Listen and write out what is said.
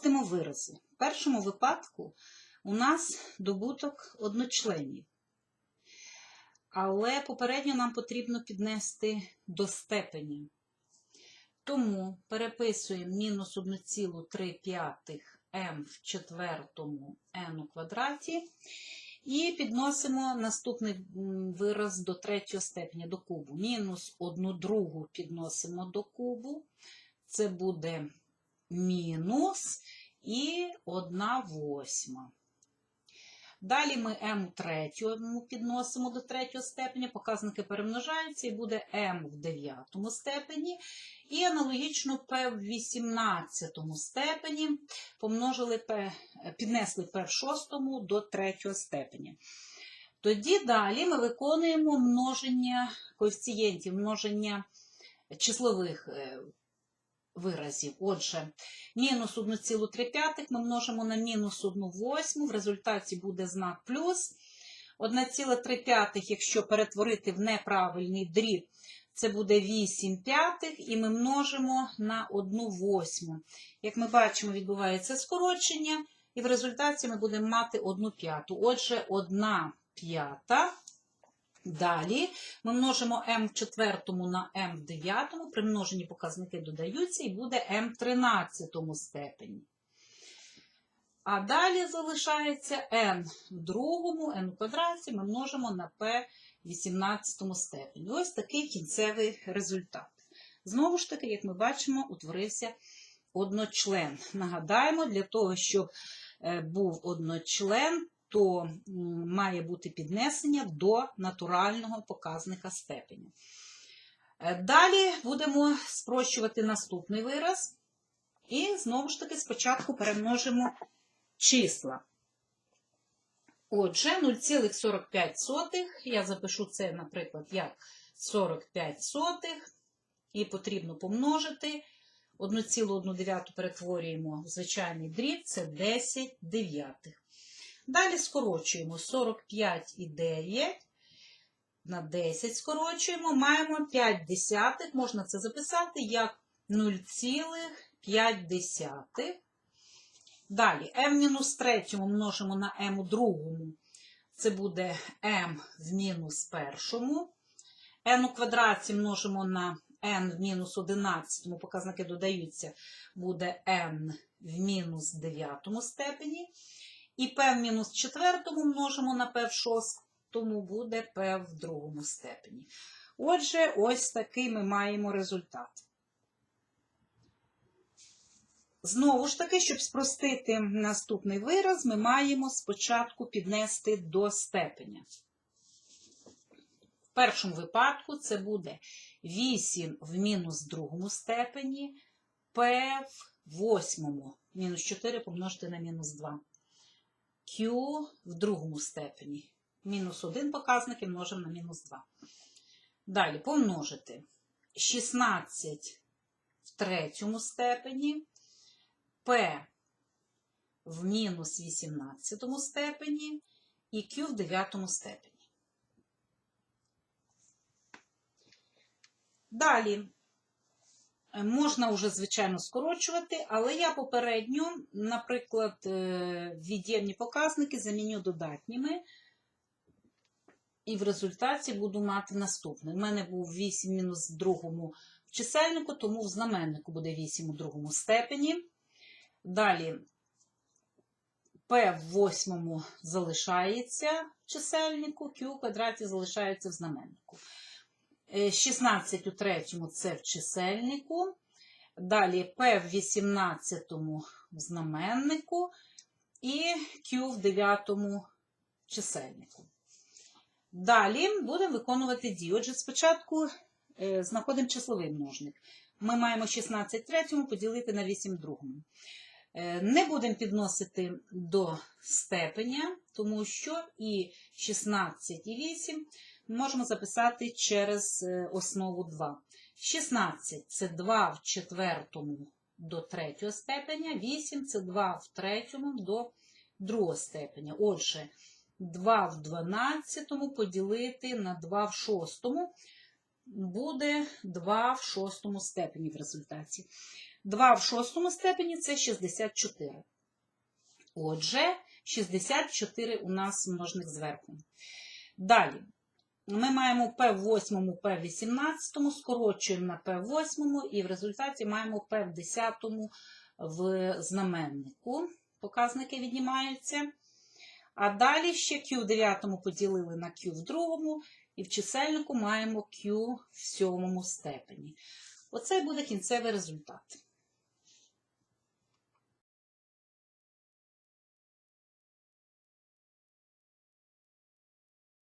Спростимо вирази. В першому випадку у нас добуток одночленів. Але попередньо нам потрібно піднести до степені. Тому переписуємо мінус 1,3 м в четвертому n у квадраті. І підносимо наступний вираз до третього степені, до кубу. Мінус 1 другу підносимо до кубу. Це буде мінус і 1 восьма. Далі ми у третьому підносимо до третього степеня, показники перемножаються і буде m в дев'ятому степені. І аналогічно p в 18 степені помножили p, піднесли p в шостому до третього степеня. Тоді далі ми виконуємо множення коефіцієнтів, множення числових е, виразів. Отже, мінус 1,3 ми множимо на мінус 1 восьму, в результаті буде знак плюс. 1,3, якщо перетворити в неправильний дріб, це буде 8 п'ятих, і ми множимо на 1 восьму. Як ми бачимо, відбувається скорочення, і в результаті ми будемо мати 1 п'яту. Отже, 1 п'ята. Далі ми множимо m в четвертому на m в дев'ятому, при множенні показники додаються, і буде m в тринадцятому степені. А далі залишається n в другому, n у квадраті ми множимо на p в 18 степені. Ось такий кінцевий результат. Знову ж таки, як ми бачимо, утворився одночлен. Нагадаємо, для того, щоб е, був одночлен, то має бути піднесення до натурального показника степеня. Е, Далі будемо спрощувати наступний вираз. І знову ж таки спочатку перемножимо числа. Отже, 0,45 я запишу це, наприклад, як 45 сотих, і потрібно помножити. 1,1 перетворюємо в звичайний дріб, це 10 дев'ятих. Далі скорочуємо 45 і 9 на 10 скорочуємо, маємо 5 десятих, можна це записати як 0,5. Далі m мінус третьому множимо на m у другому, це буде m в мінус першому. n у квадраті множимо на n в мінус 11, показники додаються, буде n в мінус 9 степені. І p в мінус четвертому множимо на p в шостому, буде p в другому степені. Отже, ось такий ми маємо результат. Знову ж таки, щоб спростити наступний вираз, ми маємо спочатку піднести до степеня. В першому випадку це буде 8 в мінус другому степені, p в восьмому, мінус 4 помножити на мінус 2. Q в другому степені. Мінус 1 показник і множимо на мінус 2. Далі помножити 16 в третьому степені, P в мінус 18 степені і Q в 9 степені. Далі можна вже, звичайно, скорочувати, але я попередньо, наприклад, е, від'ємні показники заміню додатніми. І в результаті буду мати наступне. У мене був 8 мінус в другому в чисельнику, тому в знаменнику буде 8 у другому степені. Далі P в восьмому залишається в чисельнику, Q у квадраті залишається в знаменнику. Е, 16 у третьому це в чисельнику. Далі P в 18 в знаменнику і Q в 9 чисельнику. Далі будемо виконувати дії. Отже, спочатку е, знаходимо числовий множник. Ми маємо 16 в третьому поділити на 8 другому. Е, Не будемо підносити до степеня, тому що і 16, і 8 ми можемо записати через е, основу 2. 16 це 2 в четвертому до третього степеня, 8 це 2 в третьому до другого степеня. Отже, 2 в 12 поділити на 2 в 6 буде 2 в 6 степені в результаті. 2 в шостому степені це 64. Отже, 64 у нас множник зверху. Далі. Ми маємо P в 8, P18, скорочуємо на P8 і в результаті маємо P в 10 в знаменнику. Показники віднімаються. А далі ще Q в 9 поділили на Q в другому, і в чисельнику маємо Q в сьомому степені. Оце буде кінцевий результат.